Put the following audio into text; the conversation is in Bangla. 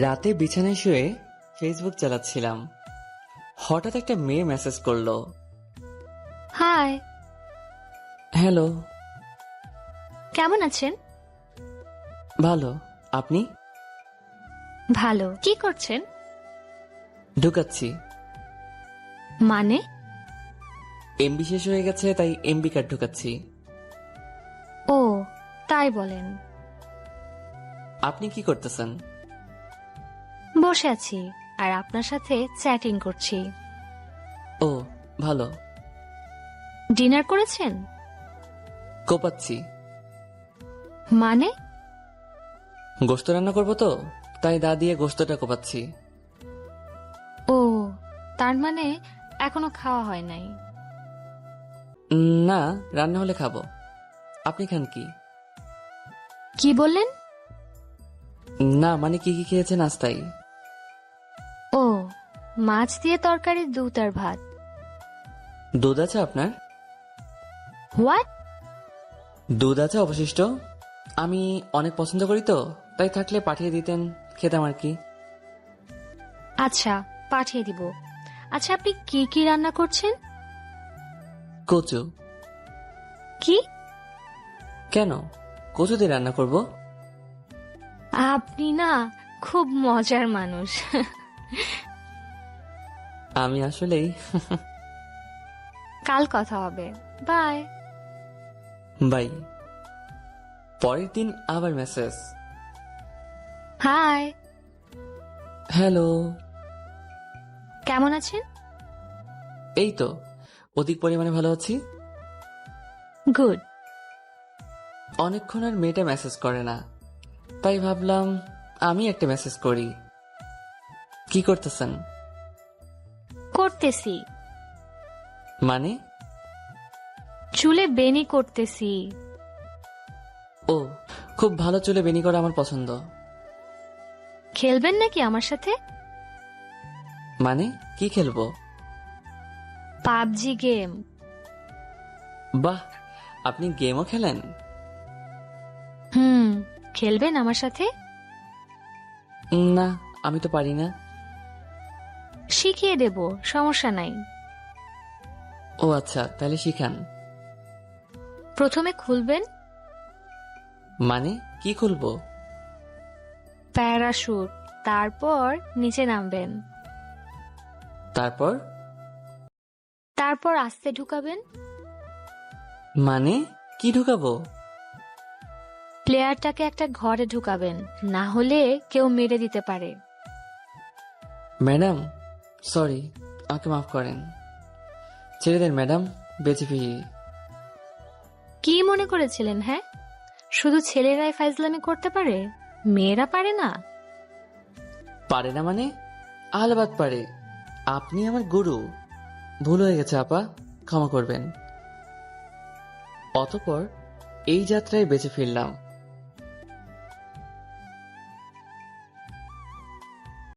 রাতে বিছানায় শুয়ে ফেসবুক চালাচ্ছিলাম। হঠাৎ একটা মেয়ে মেসেজ করল। হাই হ্যালো কেমন আছেন? ভালো। আপনি? ভালো। কি করছেন? ঢুকাচ্ছি। মানে? এমবি শেষ হয়ে গেছে তাই এমবি কার্ড ঢুকাচ্ছি। ও তাই বলেন। আপনি কি করতেছেন? বসে আছি আর আপনার সাথে চ্যাটিং করছি। ও ভালো। ডিনার করেছেন? কোপাচ্ছি। মানে? গোস্ত রান্না করব তো তাই দা দিয়ে গোস্তটা কোপাচ্ছি। ও তার মানে এখনও খাওয়া হয় নাই। না রান্না হলে খাব। আপনি খান কি? কি বললেন? না মানে কি কি খেয়েছেন নাস্তায় ও মাছ দিয়ে তরকারি দুধ আর ভাত। দুধ আছে আপনার? হোয়াট দুধ আছে অবশিষ্ট। আমি অনেক পছন্দ করি তো তাই থাকলে পাঠিয়ে দিতেন খেতাম আর কি। আচ্ছা পাঠিয়ে দিব। আচ্ছা আপনি কি কি রান্না করছেন? কচু। কি? কেন? কচু দিয়ে রান্না করব? আপনি না খুব মজার মানুষ। আমি আসলেই। কাল কথা হবে। বাই। বাই। পরের দিন আবার মেসেজ। হাই। হ্যালো। কেমন আছেন? এই তো অধিক পরিমাণে ভালো আছি। গুড। অনেকক্ষণ আর মেয়েটা মেসেজ করে না। তাই ভাবলাম আমি একটা মেসেজ করি। কি করতেছেন? করতেছি। মানে? চুলে বেনি করতেছি। ও খুব ভালো চুলে বেনি করা আমার পছন্দ। খেলবেন নাকি আমার সাথে? মানে? কি খেলব? PUBG game. বাহ আপনি গেমও খেলেন? হুম খেলবেন আমার সাথে? না আমি তো পারি না। শিখিয়ে দেব সমস্যা নাই। ও আচ্ছা তাহলে শিখান। প্রথমে খুলবেন। মানে কি খুলবো? প্যারাশুট তারপর নিচে নামবেন। তারপর? তারপর আস্তে ঢুকাবেন। মানে কি ঢুকাবো? প্লেয়ারটাকে একটা ঘরে ঢুকাবেন না হলে কেউ মেরে দিতে পারে। ম্যাডাম সরি আমাকে মাফ করেন। ছেড়ে দেন ম্যাডাম বেঁচে ফিরি। কি মনে করেছিলেন হ্যাঁ? শুধু ছেলেরাই ফাইজলামি করতে পারে মেয়েরা পারে না? পারে না মানে? আলবাত পারে। আপনি আমার গুরু। ভুল হয়ে গেছে আপা ক্ষমা করবেন। অতপর এই যাত্রায় বেঁচে ফিরলাম।